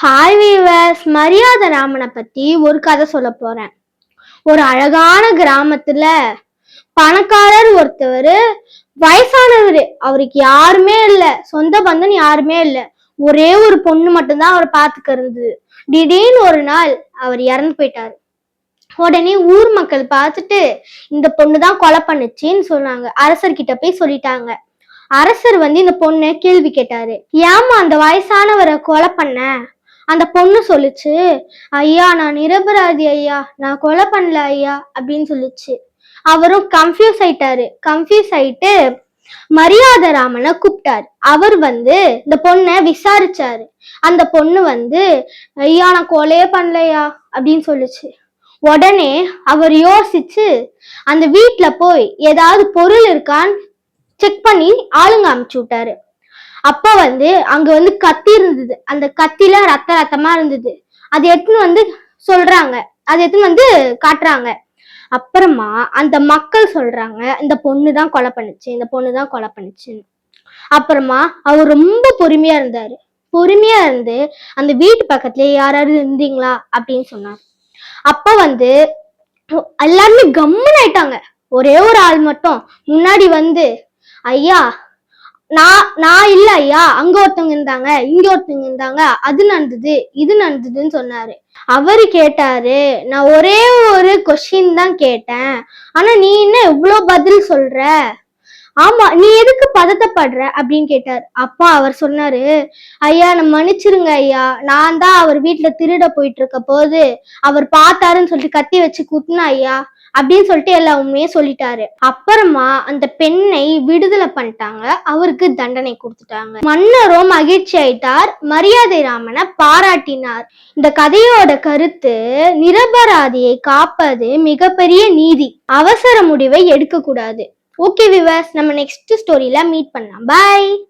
Hi viewers மரியாதை ராமனை பத்தி ஒரு கதை சொல்ல போறேன். ஒரு அழகான கிராமத்துல பணக்காரர் ஒருத்தவர் வயசானவர் அவருக்கு யாருமே இல்லை. சொந்த பந்தன் யாருமே இல்லை. ஒரே ஒரு பொண்ணு மட்டும்தான் அவர் பார்த்துக்க இருந்தது. திடீர்னு ஒரு நாள் அவர் இறந்து போயிட்டாரு. உடனே ஊர் மக்கள் பார்த்துட்டு இந்த பொண்ணு தான் கொலை பண்ணுச்சுன்னு சொன்னாங்க. அரசர்கிட்ட போய் சொல்லிட்டாங்க. அரசர் வந்து இந்த பொண்ணை கேள்வி கேட்டாரு. ஏமா அந்த வயசானவரை கொலை பண்ண? அந்த பொண்ணு சொல்லுச்சு ஐயா நான் நிரபராதி ஐயா நான் கொலை பண்ணல ஐயா அப்படின்னு சொல்லுச்சு. அவரும் கன்ஃபியூஸ் ஆயிட்டாரு. கன்ஃபியூஸ் ஆயிட்டு மரியாதை ராமனை கூப்பிட்டாரு. அவர் வந்து இந்த பொண்ணை விசாரிச்சாரு. அந்த பொண்ணு வந்து ஐயா நான் கொலையே பண்ணலையா? அப்படின்னு சொல்லுச்சு. உடனே அவர் யோசிச்சு அந்த வீட்டில் போய் ஏதாவது பொருள் இருக்கான்னு செக் பண்ணி ஆளுங்க அமுச்சு விட்டாரு. அப்ப வந்து அங்க வந்து கத்தி இருந்தது. அந்த கத்தில ரத்த ரத்தமா இருந்தது. அது எடுத்துன்னு வந்து சொல்றாங்க. அது எடுத்துன்னு வந்து காட்டுறாங்க. அப்புறமா அந்த மக்கள் சொல்றாங்க இந்த பொண்ணு தான் கொலை பண்ணுச்சு இந்த பொண்ணு தான் கொலை பண்ணுச்சுன்னு. அப்புறமா அவர் ரொம்ப பொறுமையா இருந்தாரு. பொறுமையா இருந்து அந்த வீட்டு பக்கத்துல யாராவது இருந்தீங்களா அப்படின்னு சொன்னார். அப்ப வந்து எல்லாருமே கம்முன்னு ஆயிட்டாங்க. ஒரே ஒரு ஆள் மட்டும். முன்னாடி வந்து ஐயா நான் நான் இல்ல ஐயா. அங்க ஒருத்தவங்க இருந்தாங்க இங்க ஒருத்தவங்க இருந்தாங்க. அது நடந்தது இது நடந்ததுன்னு சொன்னாரு. அவரு கேட்டாரு நான் ஒரே ஒரு கொஸ்டின் தான் கேட்டேன். ஆனா நீ என்ன இவ்வளோ பதில் சொல்ற? ஆமா நீ எதுக்கு பதட்டப்படுற? அப்படின்னு கேட்டார். அப்பா அவர் சொன்னாரு ஐயா நம்ம மன்னிச்சிருங்க ஐயா. நான் தான் அவர் வீட்டுல திருட போயிட்டு இருக்க போது அவர் பார்த்தாருன்னு சொல்லிட்டு கத்தி வச்சு குத்துனா ஐயா. அப்படின்னு சொல்லிட்டு எல்லா உண்மையும் சொல்லிட்டாரு. அப்புறமா அந்த பெண்ணை விடுதலை பண்ணிட்டாங்க. அவருக்கு தண்டனை கொடுத்துட்டாங்க. மன்னரும் மகிழ்ச்சி ஆயிட்டார். மரியாதை ராமனை பாராட்டினார். இந்த கதையோட கருத்து நிரபராதியை காப்பது மிகப்பெரிய நீதி. அவசர முடிவை எடுக்க கூடாது ஓகே விவாஸ் நம்ம நெக்ஸ்ட் ஸ்டோரியில மீட் பண்ணலாம். பாய்